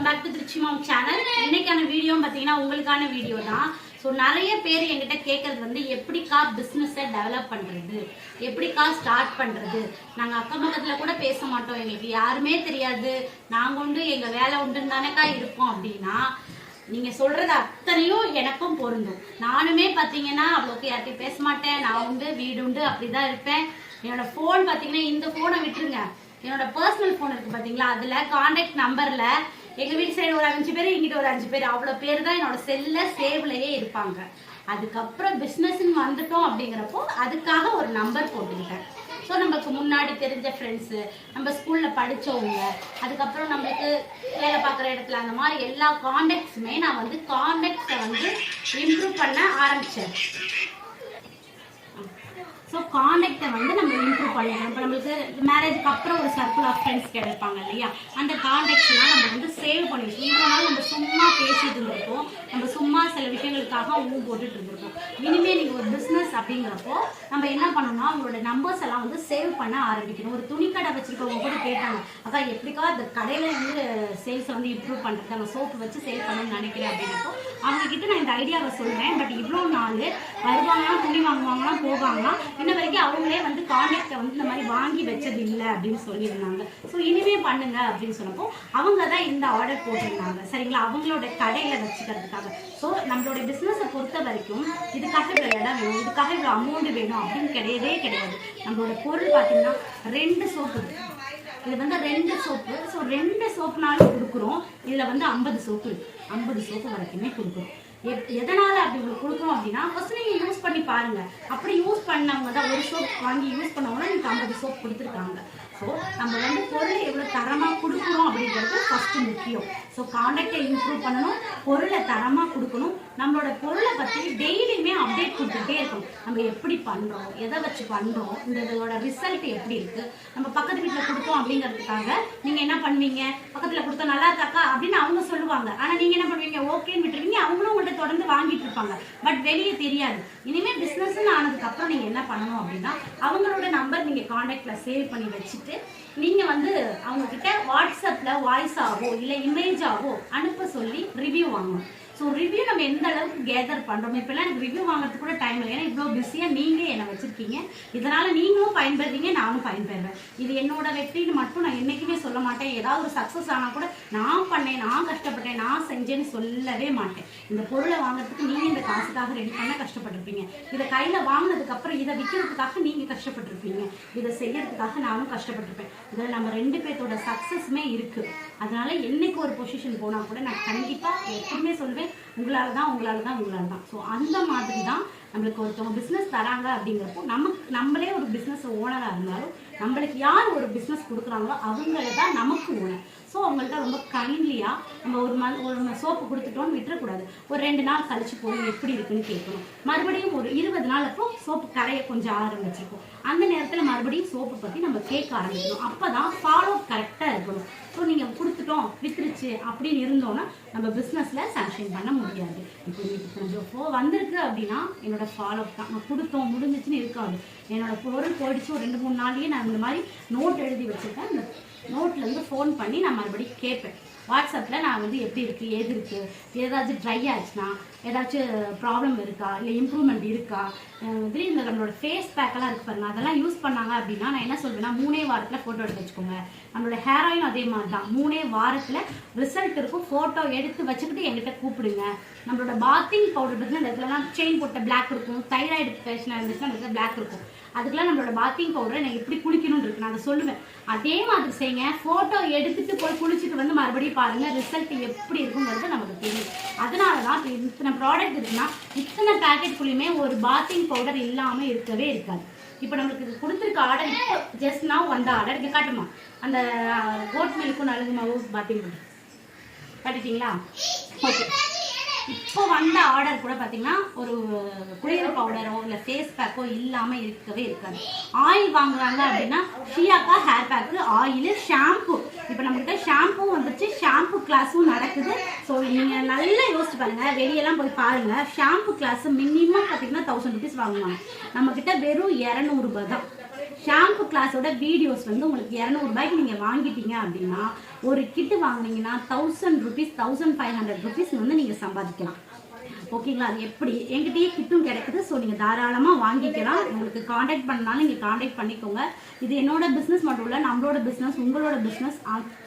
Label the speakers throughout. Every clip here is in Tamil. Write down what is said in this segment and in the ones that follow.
Speaker 1: வெல்கம் பேக் டு திருச்சிமாம் சேனல் இன்னைக்கான வீடியோ பார்த்தீங்கன்னா உங்களுக்கான வீடியோ தான். ஸோ நிறைய பேர் என்கிட்ட கேட்கறது வந்து எப்படிக்கா பிஸ்னஸை டெவலப் பண்ணுறது எப்படிக்கா ஸ்டார்ட் பண்ணுறது நாங்கள் அக்கம் பக்கத்தில் கூட பேச மாட்டோம். எங்களுக்கு யாருமே தெரியாது. நாங்கள் உண்டு எங்கள் வேலை உண்டுன்னு தானேக்கா இருப்போம் அப்படின்னா நீங்கள் சொல்கிறது அத்தனையும் எனக்கும் பொருந்தும். நானுமே பார்த்தீங்கன்னா அவ்வளோக்கு யார்கிட்டையும் பேச மாட்டேன். நான் உண்டு வீடு உண்டு அப்படிதான் இருப்பேன். என்னோட ஃபோன் பார்த்தீங்கன்னா இந்த ஃபோனை விட்டுருங்க. என்னோட பர்சனல் ஃபோன் இருக்கு பார்த்தீங்களா? அதில் கான்டாக்ட் நம்பரில் எங்க வீட்டு சைடு ஒரு அஞ்சு பேர் இங்கிட்ட ஒரு அஞ்சு பேர். அவ்வளவு பேர் தான் என்னோட செல்ல சேவ்லயே இருப்பாங்க. அதுக்கப்புறம் பிஸ்னஸ்ன்னு வந்துட்டோம் அப்படிங்கிறப்போ அதுக்காக ஒரு நம்பர் போட்டுக்கிட்டேன். ஸோ நமக்கு முன்னாடி தெரிஞ்ச ஃப்ரெண்ட்ஸு நம்ம ஸ்கூலில் படித்தவங்க அதுக்கப்புறம் நம்மளுக்கு வேலை பார்க்குற இடத்துல அந்த மாதிரி எல்லா காண்டாக்ட்ஸுமே நான் வந்து காண்டாக்ட்ஸை வந்து இம்ப்ரூவ் பண்ண ஆரம்பித்தேன் ஸோ காண்டாக்டை வந்து நம்ம இம்ப்ரூவ் பண்ணிடணும். இப்போ நம்மளுக்கு மேரேஜ்க்கு அப்புறம் ஒரு சர்க்கிள் ஆஃப் ஃப்ரெண்ட்ஸ் கிடைப்பாங்க இல்லையா? அந்த காண்டாக்ட்ஸ்லாம் நம்ம வந்து சேவ் பண்ணி இவ்வளோ நாள் நம்ம சும்மா பேசிட்டு இருந்திருப்போம். நம்ம சும்மா சில விஷயங்களுக்காக ஊ போட்டுட்டு இருந்திருப்போம். இனிமேல் நீங்கள் ஒரு பிஸ்னஸ் அப்படிங்கிறப்போ நம்ம என்ன பண்ணணும்னா அவங்களோட நம்பர்ஸ் எல்லாம் வந்து சேவ் பண்ண ஆரம்பிக்கணும். ஒரு துணி கடை கூட கேட்டாங்க அக்கா எப்படிக்கா அந்த கடையில் வந்து சேல்ஸை வந்து இம்ப்ரூவ் பண்ணுறது நம்ம சோப்பு வச்சு சேல் பண்ணணும்னு நினைக்கிறேன் அப்படின்னப்போ அவங்க கிட்ட நான் இந்த ஐடியாவை சொல்றேன். பட் இவ்வளோ நாள் வருவாங்களா துணி வாங்குவாங்களா போவாங்களா இன்னும் வரைக்கும் அவங்களே வந்து கான்டாக்டை வந்து இந்த மாதிரி வாங்கி வச்சது இல்லை அப்படின்னு சொல்லியிருந்தாங்க. ஸோ இனிமே பண்ணுங்க அப்படின்னு சொன்னப்போ அவங்க தான் இந்த ஆர்டர் போட்டிருந்தாங்க. சரிங்களா? அவங்களோட கடையில வச்சுக்கிறதுக்காக. ஸோ நம்மளோட பிஸ்னஸை பொறுத்த வரைக்கும் இதுக்காக இவ்வளோ இடம் வேணும் இதுக்காக இவ்வளோ அமௌண்ட் வேணும் அப்படின்னு கிடையவே கிடையாது. நம்மளோட பொருள் பார்த்தீங்கன்னா ரெண்டு சோப்பு இது வந்து ரெண்டு சோப்பு ஸோ ரெண்டு சோப்புனாலும் கொடுக்குறோம். இதில் வந்து ஐம்பது சோப்பு ஐம்பது சோப்பு வரைக்குமே கொடுக்குறோம். எதனால அப்படி உங்களுக்கு கொடுக்குறோம் அப்படின்னா ஃபர்ஸ்ட் நீங்க யூஸ் பண்ணி பாருங்க. அப்படி யூஸ் பண்ணவங்க தான் ஒரு சோப் வாங்கி யூஸ் பண்ணவங்கன்னா நீங்க ஐம்பது சோப் கொடுத்துருக்காங்க. ஸோ நம்ம வந்து பொருள் எவ்வளோ தரமாக கொடுக்குறோம் அப்படிங்கிறது ஃபஸ்ட்டு முக்கியம். ஸோ காண்டாக்டை இம்ப்ரூவ் பண்ணணும் பொருளை தரமாக கொடுக்கணும். நம்மளோட பொருளை பற்றி டெய்லியுமே அப்டேட் கொடுத்துட்டே இருக்கணும். நம்ம எப்படி பண்ணுறோம் எதை வச்சு பண்ணுறோம் இந்த இதோட ரிசல்ட் எப்படி இருக்குது நம்ம பக்கத்து வீட்டில் கொடுத்தோம் அப்படிங்கிறதுக்காக நீங்கள் என்ன பண்ணுவீங்க? பக்கத்தில் கொடுத்தா நல்லா இருக்காக்கா? அப்படின்னு அவங்க சொல்லுவாங்க. ஆனால் நீங்கள் என்ன பண்ணுவீங்க? ஓகேன்னு விட்டுருவீங்க. அவங்களும் உங்கள்கிட்ட தொடர்ந்து வாங்கிட்டு இருப்பாங்க. பட் வெளியே தெரியாது. இனிமேல் பிஸ்னஸ்ன்னு ஆனதுக்கப்புறம் நீங்கள் என்ன பண்ணணும் அப்படின்னா அவங்களோட நம்பர் நீங்கள் காண்டாக்டில் சேவ் பண்ணி வச்சுட்டு நீங்கள் வந்து அவங்க கிட்ட வாய்ஸ் ஆகோ இல்லை இமேஜாவோ அனுப்ப சொல்லி ரிவ்யூ வாங்கணும். ஸோ ரிவ்யூ நம்ம எந்த அளவுக்கு கேதர் பண்ணுறோம் இப்போல்லாம் எனக்கு ரிவ்யூ வாங்குறதுக்கு கூட டைம் இல்லை. ஏன்னா இவ்வளோ பிஸியாக நீங்கள் என்னை வச்சுருக்கீங்க. இதனால் நீங்களும் பயன்பெறுறீங்க நானும் பயன்பெறுறேன் இது என்னோட வெற்றின்னு மட்டும் நான் என்றைக்குமே சொல்ல மாட்டேன். ஏதாவது ஒரு சக்ஸஸ் ஆனால் கூட நான் பண்ணேன் நான் கஷ்டப்பட்டேன் நான் செஞ்சேன்னு சொல்லவே மாட்டேன். இந்த பொருளை வாங்குறதுக்கு நீங்கள் இந்த காசுக்காக ரெடி பண்ண கஷ்டப்பட்டிருப்பீங்க. இதை கையில் வாங்கினதுக்கப்புறம் இதை விற்கிறதுக்காக நீங்கள் கஷ்டப்பட்டிருப்பீங்க. இதை செய்யறதுக்காக நானும் கஷ்டப்பட்டிருப்பேன். இதில் நம்ம ரெண்டு பேர்த்தோட சக்ஸஸுமே இருக்குது அதனால என்னைக்கு ஒரு பொசிஷன் போனால் கூட நான் கண்டிப்பாக எப்பவுமே சொல்வேன் உங்களால தான் உங்களால தான் உங்களால தான் ஸோ அந்த மாதிரி தான் நம்மளுக்கு ஒருத்தவங்க பிஸ்னஸ் தராங்க அப்படிங்கிறப்போ நமக்கு நம்மளே ஒரு பிஸ்னஸ் ஓனராக இருந்தாலும் நம்மளுக்கு யார் ஒரு பிஸ்னஸ் கொடுக்குறாங்களோ அவங்கள தான் நமக்கு ஓனர் ஸோ அவங்கள்ட்ட ரொம்ப கைண்ட்லியாக நம்ம ஒரு மந்த் ஒரு சோப்பு கொடுத்துட்டோம்னு விட்டுறக்கூடாது. ஒரு ரெண்டு நாள் கழிச்சு போய் எப்படி இருக்குன்னு கேட்கணும். மறுபடியும் ஒரு இருபது நாள் அப்போ சோப்பு கரையை கொஞ்சம் ஆரம்பிச்சிருக்கும். அந்த நேரத்தில் மறுபடியும் சோப்பு பற்றி நம்ம கேட்க ஆரம்பிக்கணும். அப்போ தான் ஃபாலோ கரெக்டாக இருக்கணும். ஸோ நீங்கள் கொடுத்துட்டோம் வித்துருச்சு அப்படின்னு இருந்தோன்னா நம்ம பிஸ்னஸில் சாங்ஷன் பண்ண முடியாது. இப்போ இன்னைக்கு கொஞ்சம் ஃபோ வந்திருக்கு அப்படின்னா என்னோட ஃபாலோ தான். நம்ம கொடுத்தோம் முடிஞ்சிச்சுன்னு இருக்காது. என்னோட பொருள் போயிடுச்சு. ஒரு ரெண்டு மூணு நாளையே நான் இந்த மாதிரி நோட் எழுதி வச்சுருக்கேன். அந்த நோட்லேருந்து ஃபோன் பண்ணி நான் மறுபடியும் கேட்பேன். வாட்ஸ்அப்பில் நான் வந்து எப்படி இருக்குது ஏது இருக்குது ஏதாச்சும் ட்ரை ஆச்சுன்னா ஏதாச்சும் ப்ராப்ளம் இருக்கா இல்லை இம்ப்ரூவ்மெண்ட் இருக்கா அஹ் இதுலேயும் இந்த நம்மளோட ஃபேஸ் பேக்கெல்லாம் இருக்கு பாருங்க அதெல்லாம் யூஸ் பண்ணாங்க அப்படின்னா நான் என்ன சொல்வேன்னா மூணே வாரத்தில் ஃபோட்டோ எடுத்து வச்சுக்கோங்க. நம்மளோட ஹேர் ஆயிலும் அதே மாதிரி தான் மூணே வாரத்தில் ரிசல்ட் இருக்கும் ஃபோட்டோ எடுத்து வச்சுக்கிட்டு என்கிட்ட கூப்பிடுங்க. நம்மளோட பாத்திங் பவுடர் பற்றி இந்த இடத்துலலாம் செயின் போட்ட பிளாக் இருக்கும் தைராய்டு பேஷனாக இருந்துச்சுன்னா அந்த பிளாக் இருக்கும். அதுக்கெல்லாம் நம்மளோட பாத்திங் பவுடரை நான் எப்படி குளிக்கணும்னு இருக்கு நான் அதை சொல்லுவேன். அதே மாதிரி செய்யுங்க ஃபோட்டோ எடுத்துட்டு போய் குளிச்சுட்டு வந்து மறுபடியும் பாருங்க ரிசல்ட் எப்படி இருக்குங்கிறது நமக்கு தெரியும். அதனால தான் இப்போ இத்தனை ப்ராடக்ட் இருக்குன்னா இத்தனை பேக்கெட்குள்ளேயுமே ஒரு பாத்திங் பவுடர் இல்லாமல் இருக்கவே இருக்காது. இப்போ நம்மளுக்கு இது கொடுத்துருக்க ஆர்டர் இப்போ ஜஸ்ட் நான் வந்த ஆர்டர் இங்கே காட்டுமா? அந்த uh, ஓட் மில்க்கும் நலுங்கு மாவு பாத்திங் பவுடர் காட்டிட்டீங்களா? ஓகே இப்போ வந்த ஆர்டர் கூட பார்த்தீங்கன்னா ஒரு குளியல் பவுடரோ இல்லை ஃபேஸ் பேக்கோ இல்லாமல் இருக்கவே இருக்காது. ஆயில் வாங்குறாங்க அப்படின்னா ஷியாக்கா ஹேர் பேக்கு ஆயில் ஷாம்பு இப்போ நம்மகிட்ட ஷாம்பு வந்துச்சு ஷாம்பு கிளாஸும் நடக்குது. ஸோ நீங்கள் நல்லா யோசிச்சு பாருங்கள் வெளியெல்லாம் போய் பாருங்கள் ஷாம்பு கிளாஸ் மினிமம் பார்த்தீங்கன்னா தௌசண்ட் ருபீஸ் வாங்குவாங்க. நம்மக்கிட்ட வெறும் இரநூறுபா தான். ஷாம்பு கிளாஸோட வீடியோஸ் வந்து உங்களுக்கு இரநூறுபாய்க்கு நீங்கள் வாங்கிட்டீங்க அப்படின்னா ஒரு கிட்டு வாங்குனீங்கன்னா thousand rupees thousand five hundred rupees வந்து நீங்கள் சம்பாதிக்கலாம். ஓகேங்களா? அது எப்படி? எங்கிட்டயே கிட்டும் கிடைக்குது. ஸோ நீங்கள் தாராளமாக வாங்கிக்கலாம். உங்களுக்கு காண்டாக்ட் பண்ணாலும் நீங்கள் காண்டாக்ட் பண்ணிக்கோங்க. இது என்னோட பிஸ்னஸ் மட்டும் இல்லை நம்மளோட பிஸ்னஸ் உங்களோட பிஸ்னஸ்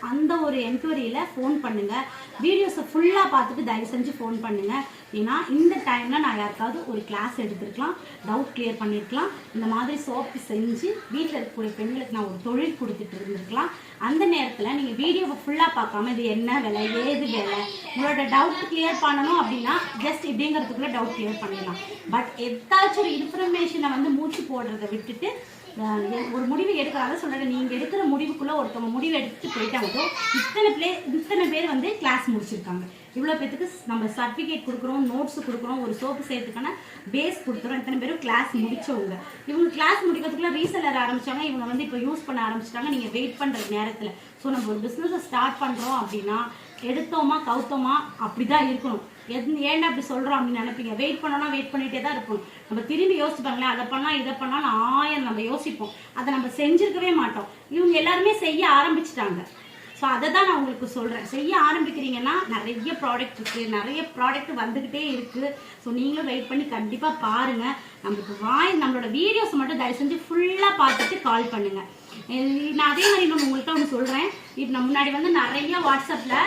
Speaker 1: அந்த ஒரு என்கொயரியில் ஃபோன் பண்ணுங்கள் வீடியோஸை ஃபுல்லாக பார்த்துட்டு தயவு செஞ்சு ஃபோன் பண்ணுங்கள் ஏன்னா இந்த டைமில் நான் யாருக்காவது ஒரு கிளாஸ் எடுத்திருக்கலாம். டவுட் கிளியர் பண்ணியிருக்கலாம் இந்த மாதிரி சோப்பு செஞ்சு வீட்டில் இருக்கக்கூடிய பெண்களுக்கு நான் ஒரு தொழில் கொடுத்துட்டு இருந்திருக்கலாம். அந்த நேரத்தில் நீங்கள் வீடியோவை ஃபுல்லாக பார்க்காம இது என்ன விலை? ஏது விலை? உங்களோட டவுட் கிளியர் பண்ணணும் அப்படின்னா ஜஸ்ட் இப்படிங்கிறதுக்குள்ள டவுட் கிளியர் பண்ணிடலாம். பட் எத்தாச்சும் ஒரு இன்ஃபர்மேஷனை வந்து மூச்சு போடுறதை விட்டுட்டு ஒரு முடிவு எடுக்கிறாங்க சொல்கிறேன் நீங்கள் எடுக்கிற முடிவுக்குள்ளே ஒருத்தவங்க முடிவு எடுத்துட்டு போயிட்டாங்க இத்தனை பிளே இத்தனை பேர் வந்து கிளாஸ் முடிச்சிருக்காங்க. இவ்வளோ பேத்துக்கு நம்ம சர்டிஃபிகேட் கொடுக்குறோம் நோட்ஸ் கொடுக்குறோம் ஒரு சோப்பு செய்யறதுக்கான பேஸ் கொடுத்துறோம் இத்தனை பேரும் கிளாஸ் முடிச்சவங்க. இவங்க கிளாஸ் முடிக்கிறதுக்குள்ள ரீசெல்லர் ஆரம்பிச்சாங்க. இவங்க வந்து இப்போ யூஸ் பண்ண ஆரம்பிச்சிட்டாங்க. நீங்கள் வெயிட் பண்ணுற நேரத்தில். ஸோ நம்ம ஒரு பிஸ்னஸை ஸ்டார்ட் பண்ணுறோம் அப்படின்னா எடுத்தோமா கவுத்தோமா அப்படி தான் இருக்கணும். எது ஏன்டா அப்படி சொல்கிறோம் அப்படின்னு நினைப்பீங்க. வெயிட் பண்ணோம்னா வெயிட் பண்ணிகிட்டே தான் இருப்போம். நம்ம திரும்பி யோசிப்பாங்களே அதை பண்ணால் இதை பண்ணாலும் ஆயிரம் நம்ம யோசிப்போம். அதை நம்ம செஞ்சிருக்கவே மாட்டோம். இவங்க எல்லாருமே செய்ய ஆரம்பிச்சிட்டாங்க. ஸோ அதை தான் நான் உங்களுக்கு சொல்கிறேன் செய்ய ஆரம்பிக்கிறீங்கன்னா நிறைய ப்ராடக்ட் இருக்குது நிறைய ப்ராடக்ட் வந்துக்கிட்டே இருக்குது ஸோ நீங்களும் வெயிட் பண்ணி கண்டிப்பாக பாருங்கள் நம்மளுக்கு வாய் நம்மளோட வீடியோஸ் மட்டும் தயவு செஞ்சு ஃபுல்லாக பார்த்துட்டு கால் பண்ணுங்கள் நான் அதே மாதிரி இன்னொன்று உங்கள்கிட்ட ஒன்று சொல்கிறேன் இப்போ நான் முன்னாடி வந்து நிறைய வாட்ஸ்அப்பில்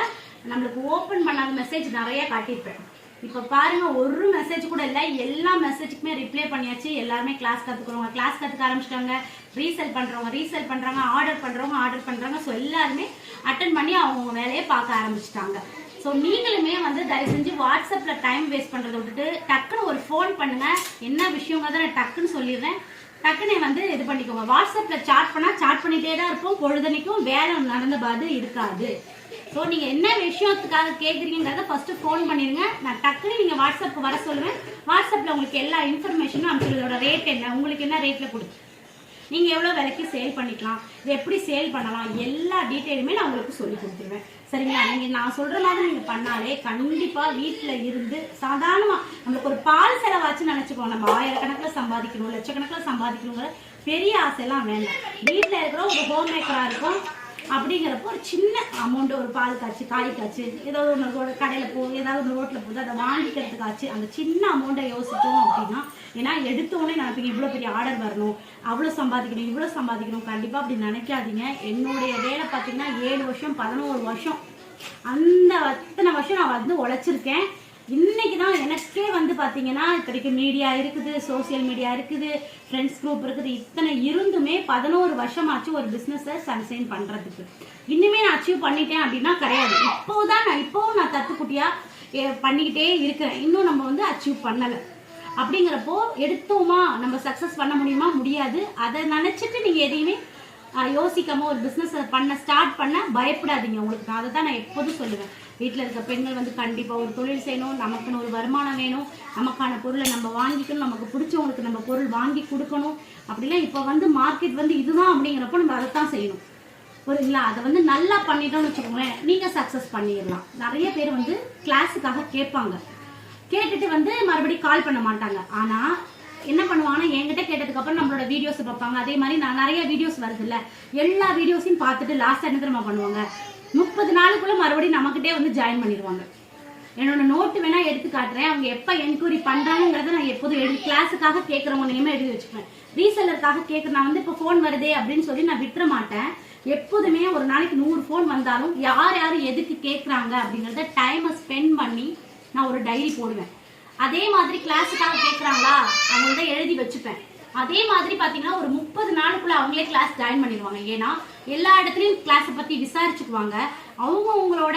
Speaker 1: நம்மளுக்கு ஓப்பன் பண்ணாத மெசேஜ் நிறைய காட்டியிருப்பேன். இப்போ பாருங்க ஒரு மெசேஜ் கூட இல்லை எல்லா மெசேஜுக்குமே ரிப்ளை பண்ணியாச்சு. எல்லாருமே கிளாஸ் கற்றுக்குறவங்க கிளாஸ் கற்றுக்க ஆரம்பிச்சிட்டாங்க. ரீசெல் பண்ணுறவங்க ரீசெல் பண்ணுறாங்க ஆர்டர் பண்ணுறவங்க ஆர்டர் பண்ணுறாங்க ஸோ எல்லாருமே அட்டன் பண்ணி அவங்கவுங்க வேலையை பார்க்க ஆரம்பிச்சிட்டாங்க. ஸோ நீங்களுமே வந்து தயவு செஞ்சு வாட்ஸ்அப்பில் டைம் வேஸ்ட் பண்ணுறதை விட்டுட்டு டக்குன்னு ஒரு ஃபோன் பண்ணுங்கள் என்ன விஷயங்கிறத நான் டக்குன்னு சொல்லிடுறேன். டக்குன்னு வந்து இது பண்ணிக்கோங்க. வாட்ஸ்அப்பில் சாட் பண்ணால் சாட் பண்ணிகிட்டே தான் இருப்போம். பொழுதனைக்கும் வேலை நடந்த பாது இருக்காது. ஸோ நீங்கள் என்ன விஷயத்துக்காக கேட்குறீங்கிறத ஃபஸ்ட்டு ஃபோன் பண்ணிடுங்க நான் டக்குன்னு நீங்கள் வாட்ஸ்அப் வர சொல்லுவேன். வாட்ஸ்அப்பில் உங்களுக்கு எல்லா இன்ஃபர்மேஷனும் அனுப்பிச்சுருதோட ரேட் என்ன? உங்களுக்கு என்ன ரேட்டில் கொடு நீங்கள் எவ்வளோ விலைக்கு சேல் பண்ணிக்கலாம்? இது எப்படி சேல் பண்ணலாம்? எல்லா டீட்டெயிலுமே நான் உங்களுக்கு சொல்லி கொடுத்துருவேன். சரிங்களா? நீங்கள் நான் சொல்கிற மாதிரி நீங்கள் பண்ணாலே கண்டிப்பாக வீட்டில் இருந்து சாதாரணமாக நம்மளுக்கு ஒரு பால் செலவாச்சுன்னு நினச்சிக்கோ நம்ம ஆயிரக்கணக்கில் சம்பாதிக்கணும் லட்சக்கணக்கில் சம்பாதிக்கணுங்கிற பெரிய ஆசையெல்லாம் வேண்டாம். வீட்டில் இருக்கிற ஒரு ஹோம் மேக்கராக இருக்கும். அப்படிங்கிறப்போ ஒரு சின்ன அமௌண்ட் ஒரு பால் காய்ச்சி காய் காய்ச்சி ஏதாவது ஒன்று ஒரு கடையில் போ ஏதாவது ஒரு ரோட்டில் போகுது அதை வாங்கிக்கிறதுக்காச்சு அந்த சின்ன அமௌண்ட்டை யோசித்தோம் அப்படின்னா ஏன்னா எடுத்தோடனே நினைப்பீங்க இவ்வளோ பெரிய ஆர்டர் வரணும் அவ்வளோ சம்பாதிக்கணும் இவ்வளோ சம்பாதிக்கணும் கண்டிப்பாக அப்படி நினைக்காதீங்க. என்னுடைய வேலை பார்த்தீங்கன்னா ஏழு வருஷம் பதினோரு வருஷம் அந்த அத்தனை வருஷம் நான் வந்து உழைச்சிருக்கேன். இன்னைக்கு தான் எனக்கே வந்து பார்த்தீங்கன்னா இப்போதைக்கு மீடியா இருக்குது சோஷியல் மீடியா இருக்குது ஃப்ரெண்ட்ஸ் குரூப் இருக்குது. இத்தனை இருந்துமே பதினோரு வருஷமாச்சு ஒரு பிஸ்னஸை சன்சைன் பண்ணுறதுக்கு இன்னுமே நான் அச்சீவ் பண்ணிட்டேன் அப்படின்னா கிடையாது. இப்போதான் நான் இப்போவும் நான் தத்துக்குட்டியாக பண்ணிக்கிட்டே இருக்கிறேன் இன்னும் நம்ம வந்து அச்சீவ் பண்ணலை. அப்படிங்கிறப்போ எடுத்தோமா? நம்ம சக்ஸஸ் பண்ண முடியுமா? முடியாது. அதை நினச்சிட்டு நீங்கள் எதையுமே யோசிக்காம ஒரு பிஸ்னஸ் பண்ண ஸ்டார்ட் பண்ண பயப்படாதீங்க உங்களுக்கு. நான் அதை தான் நான் எப்போதும் சொல்லுவேன். வீட்டில் இருக்க பெண்கள் வந்து கண்டிப்பாக ஒரு தொழில் செய்யணும் நமக்குன்னு ஒரு வருமானம் வேணும் நமக்கான பொருளை நம்ம வாங்கிக்கணும் நமக்கு பிடிச்சவங்களுக்கு நம்ம பொருள் வாங்கி கொடுக்கணும். அப்படிலாம் இப்போ வந்து மார்க்கெட் வந்து இதுதான் அப்படிங்கிறப்போ நம்ம அதை தான் செய்யணும். புரியுங்களா அதை வந்து நல்லா பண்ணிட்டோம்னு வச்சுக்கோங்களேன் நீங்கள் சக்ஸஸ் பண்ணிடலாம். நிறைய பேர் வந்து கிளாஸுக்காக கேட்பாங்க. கேட்டுட்டு வந்து மறுபடியும் கால் பண்ண மாட்டாங்க. ஆனால் என்ன பண்ணுவாங்கன்னா என்கிட்ட கேட்டதுக்கு அப்புறம் நம்மளோட வீடியோஸ் பார்ப்பாங்க. அதே மாதிரி நான் நிறைய வீடியோஸ் வருதுல்ல. எல்லா வீடியோஸையும் பார்த்துட்டு லாஸ்ட் என்ன தெரியுமா பண்ணுவாங்க? முப்பது நாளுக்குள்ள மறுபடியும் நம்மக்கிட்டே வந்து ஜாயின் பண்ணிடுவாங்க. என்னோட நோட்டு வேணா எடுத்து காட்டுறேன். அவங்க எப்போ என்கொயரி பண்றாங்கிறத நான் எப்போதும் எடுத்து கிளாஸுக்காக கேட்குறவங்க நேமே எழுதி வச்சுப்பேன். ரீசெல்லருக்காக கேட்குற நான் வந்து இப்போ ஃபோன் வருதே அப்படின்னு சொல்லி நான் விட்டுற மாட்டேன். எப்போதுமே ஒரு நாளைக்கு நூறு ஃபோன் வந்தாலும் யார் யார் எதுக்கு கேட்குறாங்க அப்படிங்கிறத டைமை ஸ்பெண்ட் பண்ணி நான் ஒரு டைரி போடுவேன். அதே மாதிரி கிளாஸுக்காக கேட்குறாங்களா அவங்கள்ட்ட எழுதி வச்சுப்பேன். அதே மாதிரி பார்த்தீங்கன்னா ஒரு முப்பது நாளுக்குள்ள அவங்களே கிளாஸ் ஜாயின் பண்ணிடுவாங்க. ஏன்னா எல்லா இடத்துலையும் கிளாஸை பற்றி விசாரிச்சுக்குவாங்க. அவங்க அவங்களோட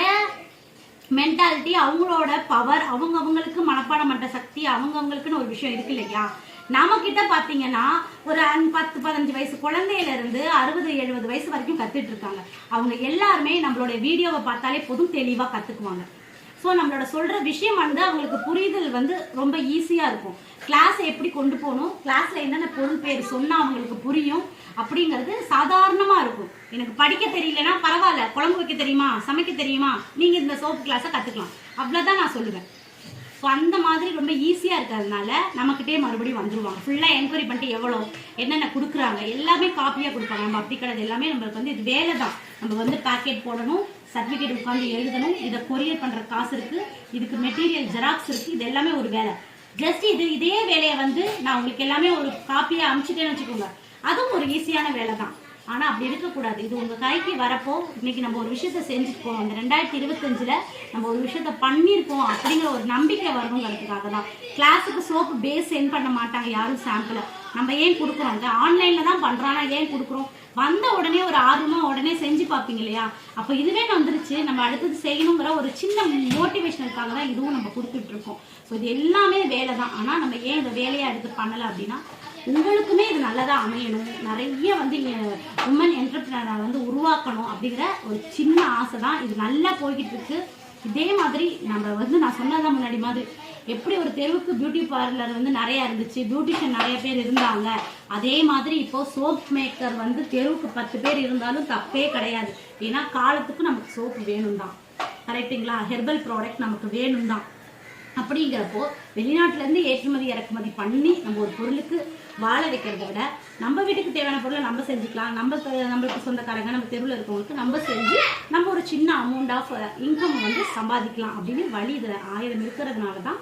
Speaker 1: மென்டாலிட்டி அவங்களோட பவர் அவங்க அவங்களுக்கு மனப்பாடம் பண்ணுற சக்தி அவங்க அவங்களுக்குன்னு ஒரு விஷயம் இருக்கு இல்லையா? நம்ம கிட்ட பாத்தீங்கன்னா ஒரு அன்- பத்து பதினஞ்சு வயசு குழந்தையில இருந்து அறுபது எழுபது வயசு வரைக்கும் கத்துட்டு இருக்காங்க. அவங்க எல்லாருமே நம்மளோட வீடியோவை பார்த்தாலே பொதும் தெளிவா கத்துக்குவாங்க. ஸோ நம்மளோட சொல்கிற விஷயம் வந்து அவங்களுக்கு புரிதல் வந்து ரொம்ப ஈஸியாக இருக்கும். கிளாஸை எப்படி கொண்டு போகணும்? கிளாஸில் என்னென்ன பொருள் பேர் சொன்னால் அவங்களுக்கு புரியும். அப்படிங்கிறது சாதாரணமாக இருக்கும். எனக்கு படிக்க தெரியலனா பரவாயில்ல. குழம்பு வைக்க தெரியுமா? சமைக்க தெரியுமா? நீங்கள் இந்த சோப்பு கிளாஸை கற்றுக்கலாம் அவ்வளோதான் நான் சொல்லுவேன். ஸோ அந்த மாதிரி ரொம்ப ஈஸியாக இருக்கிறதுனால நம்மக்கிட்டே மறுபடியும் வந்துருவாங்க. ஃபுல்லாக என்கொயரி பண்ணிட்டு எவ்வளோ என்னென்ன கொடுக்குறாங்க எல்லாமே காப்பியாக கொடுப்பாங்க. நம்ம அப்படி கிடையாது. எல்லாமே நம்மளுக்கு வந்து இது வேலை தான். நம்ம வந்து பேக்கெட் போடணும் சர்டிஃபிகேட் உட்காந்து எழுதணும் இதை கொரியர் பண்ணுற காசு இருக்குது இதுக்கு மெட்டீரியல் ஜெராக்ஸ் இருக்குது இது எல்லாமே ஒரு வேலை. ஜஸ்ட் இது இதே வேலையை வந்து நான் உங்களுக்கு எல்லாமே ஒரு காப்பியாக அமுச்சுட்டேன்னு வச்சுக்கோங்க. அதுவும் ஒரு ஈஸியான வேலை தான். ஆனால் அப்படி இருக்கக்கூடாது. இது உங்கள் கைக்கு வரப்போ இன்னைக்கு நம்ம ஒரு விஷயத்த செஞ்சுருக்கோம். அந்த ரெண்டாயிரத்தி இருபத்தஞ்சில் நம்ம ஒரு விஷயத்த பண்ணியிருக்கோம் அப்படிங்கிற ஒரு நம்பிக்கை வரணுங்கிறதுக்காக தான். கிளாஸுக்கு சோப்பு பேஸ் சென்ட் பண்ண மாட்டாங்க யாரும் சாம்பிளை நம்ம ஏன் கொடுக்குறோம்? இந்த ஆன்லைனில் தான் பண்ணுறோம் ஏன் கொடுக்குறோம்? வந்த உடனே ஒரு ஆர்வமாக உடனே செஞ்சு பார்ப்பீங்க இல்லையா? அப்போ இதுவே வந்துருச்சு. நம்ம அடுத்தது செய்யணுங்கிற ஒரு சின்ன மோட்டிவேஷனுக்காக தான் இதுவும் நம்ம கொடுத்துட்ருக்கோம் ஸோ இது எல்லாமே வேலை தான். ஆனால் நம்ம ஏன் இந்த வேலையை எடுத்து பண்ணலை அப்படின்னா உங்களுக்குமே இது நல்லதாக அமையணும். நிறைய வந்து உமன் என்டர்பிரினரை வந்து உருவாக்கணும் அப்படிங்கிற ஒரு சின்ன ஆசை தான் இது நல்லா போய்கிட்டு இருக்கு இதே மாதிரி நம்ம வந்து நான் சொன்னதான் முன்னாடி மாதிரி எப்படி ஒரு தெருவுக்கு பியூட்டி பார்லர் வந்து நிறையா இருந்துச்சு. பியூட்டிஷியன் நிறைய பேர் இருந்தாங்க. அதே மாதிரி இப்போ சோப் மேக்கர் வந்து தெருவுக்கு பத்து பேர் இருந்தாலும் தப்பே கிடையாது. ஏன்னா காலத்துக்கு நமக்கு சோப் வேணும் தான் கரெக்டுங்களா ஹெர்பல் ப்ராடக்ட் நமக்கு வேணும் தான் அப்படிங்கிறப்போ வெளிநாட்டிலேருந்து ஏற்றுமதி இறக்குமதி பண்ணி நம்ம ஒரு பொருளுக்கு வாழ வைக்கிறத விட நம்ம வீட்டுக்கு தேவையான பொருளை நம்ம செஞ்சுக்கலாம். நம்ம நம்மளுக்கு சொந்தக்காரங்க நம்ம தெருவில் இருக்கவங்களுக்கு நம்ம செஞ்சு நம்ம ஒரு சின்ன அமௌண்ட் ஆஃப் இன்கம் வந்து சம்பாதிக்கலாம் அப்படின்னு வழி இதில் ஆயிரம் இருக்கிறதுனால தான்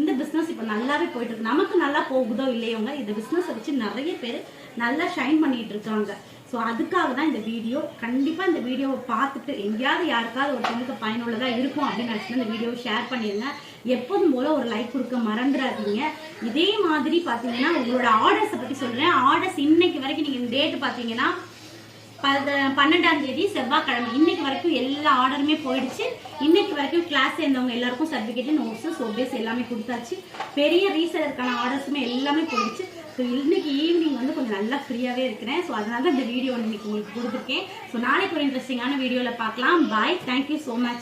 Speaker 1: இந்த பிஸ்னஸ் இப்போ நல்லாவே போயிட்டு இருக்கு நமக்கு நல்லா போகுதோ இல்லையோங்க இந்த பிஸ்னஸை வச்சு நிறைய பேர் நல்லா ஷைன் பண்ணிட்டு இருக்காங்க. ஸோ அதுக்காக தான் இந்த வீடியோ கண்டிப்பாக இந்த வீடியோவை பார்த்துட்டு எங்கேயாவது யாருக்காவது ஒருத்தவங்களுக்கு பயனுள்ளதாக இருக்கும் அப்படின்னு நினச்சிட்டு இந்த வீடியோவை ஷேர் பண்ணிடுங்க எப்போதும் போல ஒரு லைக் கொடுக்க மறந்துடாதீங்க. இதே மாதிரி பார்த்தீங்கன்னா உங்களோட ஆர்டர்ஸை பற்றி சொல்கிறேன் ஆர்டர்ஸ் இன்னைக்கு வரைக்கும் நீங்கள் டேட் பார்த்தீங்கன்னா பத பன்னெண்டாம் தேதி செவ்வாய்க்கிழமை. இன்னைக்கு வரைக்கும் எல்லா ஆர்டருமே போயிடுச்சு. இன்னைக்கு வரைக்கும் கிளாஸ் சேர்ந்தவங்க எல்லாருக்கும் சர்டிஃபிகேட் நோட்ஸு சோபேஸ் எல்லாமே கொடுத்தாச்சு. பெரிய ரீசேலருக்கான ஆர்டர்ஸுமே எல்லாமே போயிடுச்சு. ஸோ இன்னைக்கு ஈவினிங் வந்து கொஞ்சம் நல்லா ஃப்ரீயாகவே இருக்கிறேன். ஸோ அதனால தான் இந்த வீடியோ இன்னைக்கு உங்களுக்கு கொடுத்துருக்கேன். ஸோ நாளைக்கு ஒரு இன்ட்ரெஸ்டிங்கான வீடியோவில் பார்க்கலாம். Bye thank you so much